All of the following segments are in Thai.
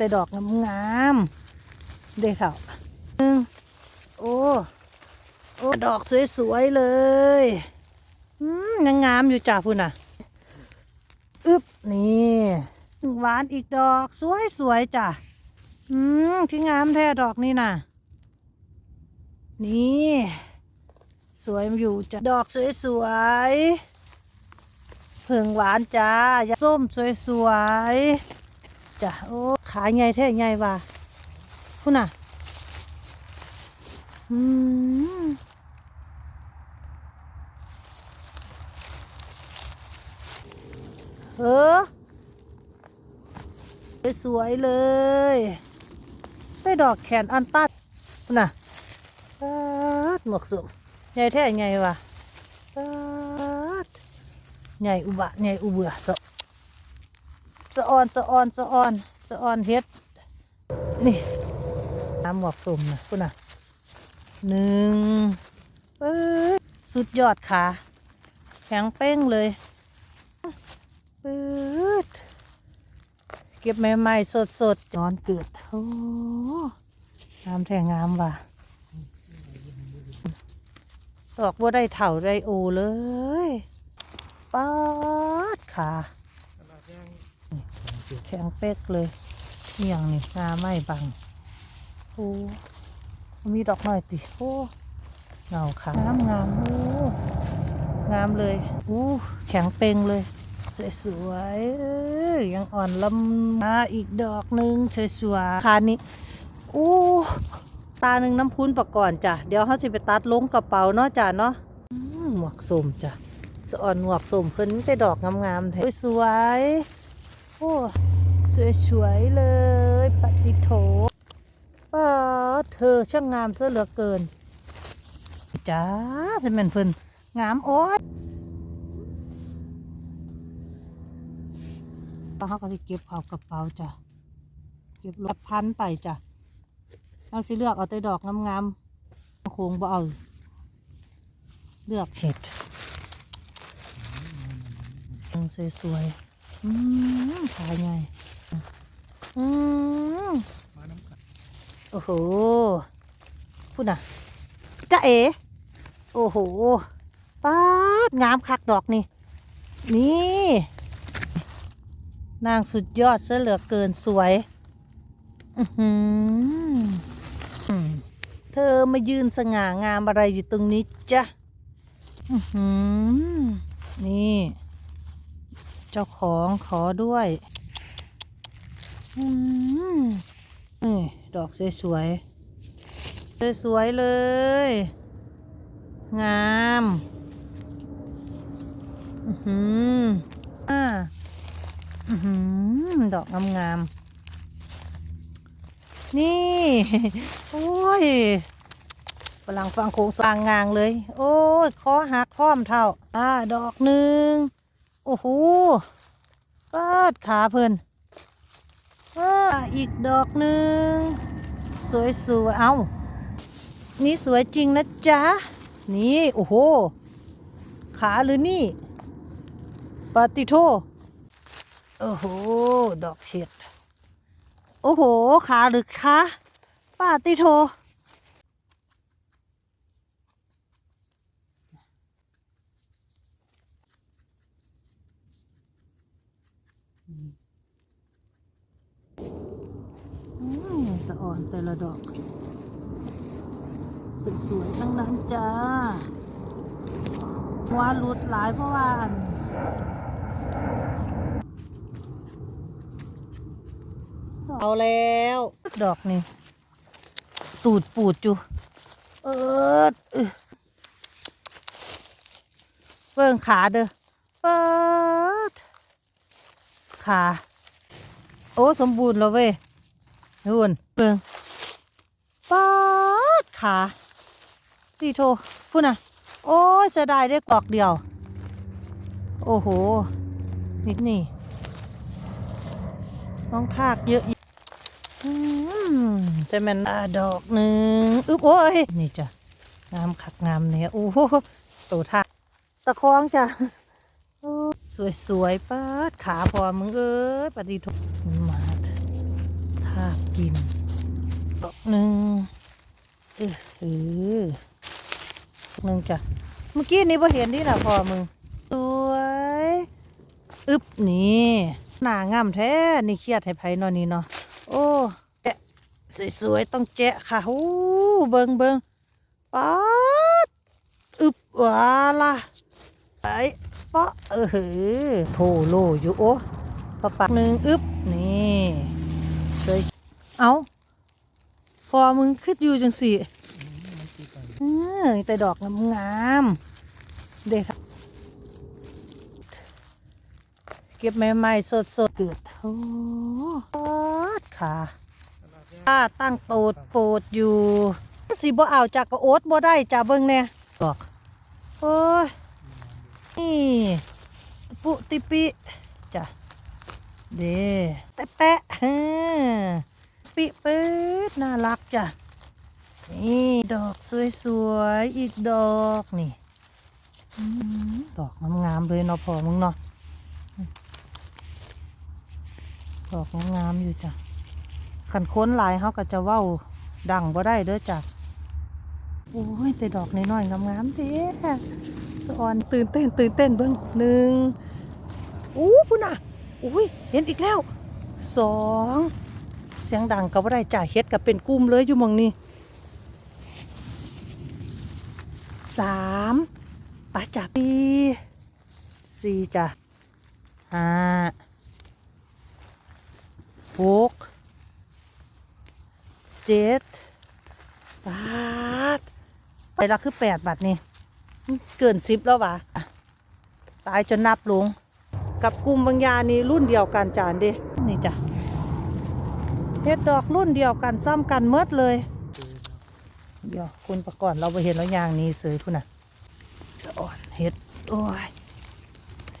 แต่ดอกงามๆเด้อเถ่าหนึ่งโอ้โอ้ดอกสวยๆเลยอืมยังงามอยู่จ้าพุ่นน่ะอึบนี่หวานอีกดอกสวยๆจ้ะอืมคืองามแท้ดอกนี่น่ะ นี่ สวยอยู่จ้ะดอกสวยๆเผิงหวานจ้ายาส้มสวยๆจ้ะโอ้ ขายไงแท้ไงวะคุณน่ะอืมเออสวยเลย ได้ดอกแขนอันตัดน่ะปาดหมวกสุ่มใหญ่แท้ใหญ่วะปาดใหญ่อุบะใหญ่อุเบือสะสะออนสะออนสะออน สะออนเฮ็ด นี่น้ำหมวกสมนะคุณน่ะหนึ่งเอ้ยสุดยอดขาแข็งเป้งเลยปืดเก็บใหม่ๆสดๆจอนเกิดโอ้งามแท้งามว่ะดอกว่าได้เถ่าได้โอเลยป๊าดขา แข็งเป๊กเลยเอียงนี่งาไม่บังโอ้มีดอกหน่อยติโอ้เงาขางามงามโอ้งามเลยอู้แข็งเปงเลย สวยๆเอ้ยยังอ่อนลำมาอีกดอกหนึ่งสวยๆคานี้อู้ตาหนึ่งน้ำพุ้นประก่อนจ้ะเดี๋ยวเขาจะไปตัดลงกระเป๋าเนาะจ้ะเนาะหมวกส้มจ้ะสอ่อนหมวกส้มเพิ่นแต่ดอกงามๆแท้สวย โอ้สวยๆเลยปฏิโถป้าเธอช่างงามซะเหลือเกินจ้าจะแม่นเพิ่นงามโอ้ยแล้วเขาก็จะเก็บเขากระเป๋าจ้ะเก็บรถพันไปจ้ะเราสิเลือกเอาแต่ดอกงามๆโค้งบ่เอาเลือกเห็ดสวยๆ อืมขายไงอืมโอ้โหพูดนะจ้าเอ๋โอ้โหป้าดงามคักดอกนี่ นี่ นางสุดยอดเสียเหลือเกินสวยอือหือเธอมายืนสง่างามอะไรอยู่ตรงนี้จ๊ะอือหือนี่ เจ้าของขอด้วยอืมดอกสวยๆสวยๆเลย งามอือหืออ่าอือหือดอกงามๆนี่ โอ้ยฝรั่งฟังโคงสร้างงางเลย โอ้ยคอหักพร้อมเท่า อ่า ดอกหนึ่ง อ้โหปาดขาเพิ่นอ่าอีกดอกหนึ่ง สวยสวยๆเอานี่สวยจริงนะจ๊ะ นี่ โอ้โห ขาหรือนี่ปาติโทโอ้โห ดอกเห็ด โอ้โห ขาหรือขาปาติโท สะอ่อนแต่ละดอก สวยๆทั้งนั้นจ้าหัวหลุดหลายเพราะว่าอันเอาแล้ว ดอกนี่ ตูดปูดจูเออเอ้ยเบิ่งขาเด้อเปิดขา โอ้ สมบูรณ์แล้วเว้ย หุ่นเบิ่งปาดขาดีโทพูดน่ะโอ้ยจะได้ได้กอกเดียว โอ้โห นิดนี่น้องทากเยอะอีกอืมแต่มันอ่าดอกหนึ่งอึ๊บโอ้ย นี่จ้ะงามคักงามเนี่ยโอ้โหโตทากตะคองจ้ะโอ้สวยๆป้าดขาพอมึงเอ้ยปฏิทุมาทาพกินดอกหนึ่งเออเออสักหนึ่งจ้ะ เมื่อกี้นี้พอเห็นที่น่ะพอมึงสวยอึบนี่หน้างามแท้ นี่เครียดให้ไผนอนนี่เนาะ โอ้แจะสวยๆ ต้องแจะค่ะหูเบิงเบิงป๊าดอึบว้าล่ะไอ้ปะเออหือโถโลอยู่โอ้ปะปักหนึ่งอึบนี่สวย เอาพอมึงขึ้นอยู่จังสิเออแต่ดอกงามเด็กคเก็บใหม่ๆสดๆเกิดโอ้ปาดค่ะ้าตั้งโตดโปดอยู่ สิบ่เอาจากกระโอ๊ตบ่ได้จ้าเบิ่งแน่บอกโอ้ยนี่ปุติปิจ้ะเด้แปะแปะเฮ้ ปิเปิดน่ารักจ้ะ นี่ดอกสวยๆ อีกดอกนี่อดอกงามๆเลยเนาะพอมึงเนาะดอกงามๆอยู่จ้ะขันค้นลายเขาก็จะเว้าดังบ่ได้เด้อจ้ะโอ้ยแต่ดอกน้อยๆงามๆเด้สะออนตื่นเต้นตื่นเต้นเบิ่งหนึ่งอู้พุ่นน่ะอุ้ยเห็นอีกแล้วสอง สียงดังก็บ่ได้จ้ะเฮ็ดกับเป็นกลุ่มเลยอยู่มองนี้สามปะจ้ะปีสี่จ้ะห้าหกเจ็ดบาทไปละคือแปดบาทนี่เกินสิบแล้ววะตายจนนับลงกับกลุ่มบางยานี่รุ่นเดียวกันจานเด้นี่จ้ะ เฮ็ดดอกรุ่นเดียวกันซ้ำกันเมดเลยเดี๋ยวคุณประกอบเราไปเห็นแล้วยางนี้สวยพุ่นน่ะอ่อนเฮ็ดโอ้ย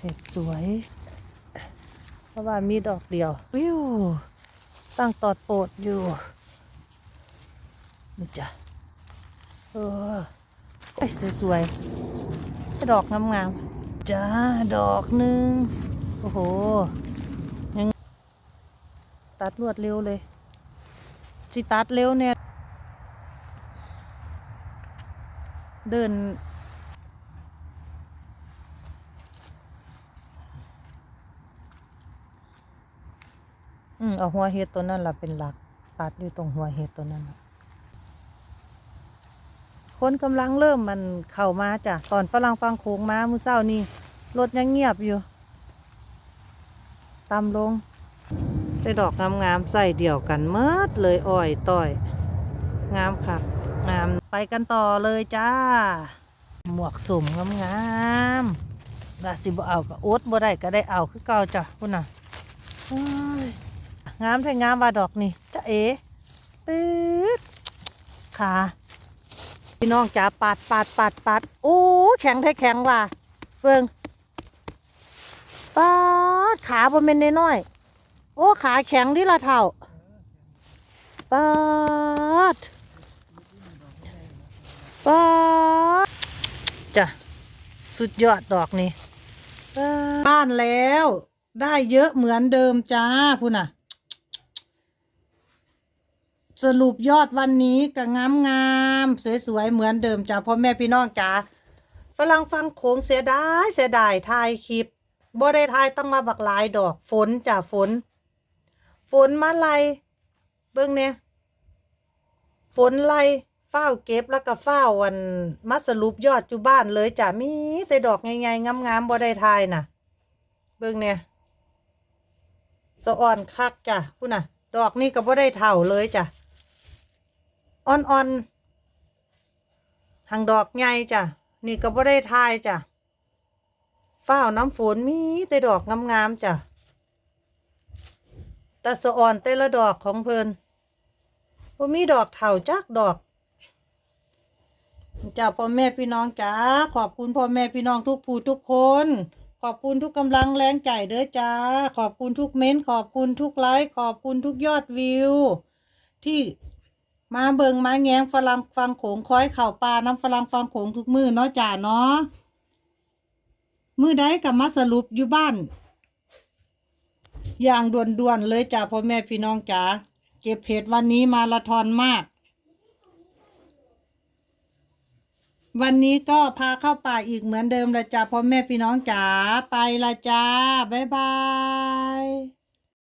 เฮ็ดสวย เพราะว่ามีดอกเดียว วิว ตั้งตอดโปดอยู่นี่จ้ะเออไอ้ยสวยๆดอกงามๆจ้าดอกหนึ่งโอ้โหย ดรวดเร็วเลยสิตัดเร็วเนี่ย เดิน อืมเอาหัวเห็ดตัวนั้นล่ะเป็นหลัก ตัดอยู่ตรงหัวเห็ดตัวนั้นคนกำลังเริ่มมันเข้ามาจ้ะ ตอนฝรั่งฟังโขงมามือเช้านี่รถยังเงียบอยู่ ตามลง แต่ดอกงามๆใส่เดี่ยวกันเมิดเลยอ้อยต้อย งามค่ะงามไปกันต่อเลยจ้า หมวกสุ่มงามๆดาสิบ่เอาก็อดบ่ได้ก็ได้เอาคือเก่าจ้ะพุ่นน่ะงามแท้งามว่าดอกนี่จ้าเอ๋ปื๊ดขาพี่น้องจ๋าปาดปาดปาดปาดโอ้แข็งแท้แข็งว่ะเฟิงปาดขาบ่แม่นน้อยๆ อ้ขาแข็งดิละเท่าปาดปาดจ้ะสุดยอดดอกนี่บ้านแล้ว ได้เยอะเหมือนเดิมจ้าพูน่ะ สรุปยอดวันนี้ก็งามงามๆสวยๆเหมือนเดิมจ้าพ่อแม่พี่น้องจ้าฝรั่งฟังโขงเสียดายเสียดายถ่ายคลิปบ่ได้ถ่ายต้องมาบักหลายดอกฝนจ้าฝน ฝนมาไลเบิ่งเนี่ยฝนไลเฝ้าเก็บแล้วก็เฝ้าวันมาสรุปยอดอยู่บ้านเลยจ้ามีแต่ดอกใหญ่ๆงามๆบ่ได้ถ่ายน่ะ เบิ่งเนี่ยสะอ่อนคักจ้ะพูน่ะ ดอกนี่ก็บ่ได้เท่าเลยจ้ะอ่อนๆหางดอกใหญ่จ้ะนี่ก็บ่ได้ทายจ้ะเฝ้าน้ำฝนมีแต่ดอกงามๆจ้ะ แต่สะอ่อนแต่ละดอกของเพิ่นบ่มีดอกเถาจักดอกจ้าพ่อแม่พี่น้องจ้าขอบคุณพ่อแม่พี่น้องทุกผู้ทุกคน ขอบคุณทุกกำลังแรงใจเด้อจ้า ขอบคุณทุกเม้นต์ขอบคุณทุกไลค์ขอบคุณทุกยอดวิว ที่มาเบิงมาแง้งฝรั่งฟังโขงคอยเข่าปลาน้ำฝรั่งฟังโขงทุกมือเนาะจ่าเนาะมือใดกับมาสรุปอยู่บ้าน อย่างด่วนๆเลยจ้าพ่อแม่พี่น้องจ๋าเก็บเห็ดวันนี้มาลาทอนมาก วันนี้ก็พาเข้าป่าอีกเหมือนเดิมละจ้าพ่อแม่พี่น้องจ๋าไปละจ้าบ๊ายบาย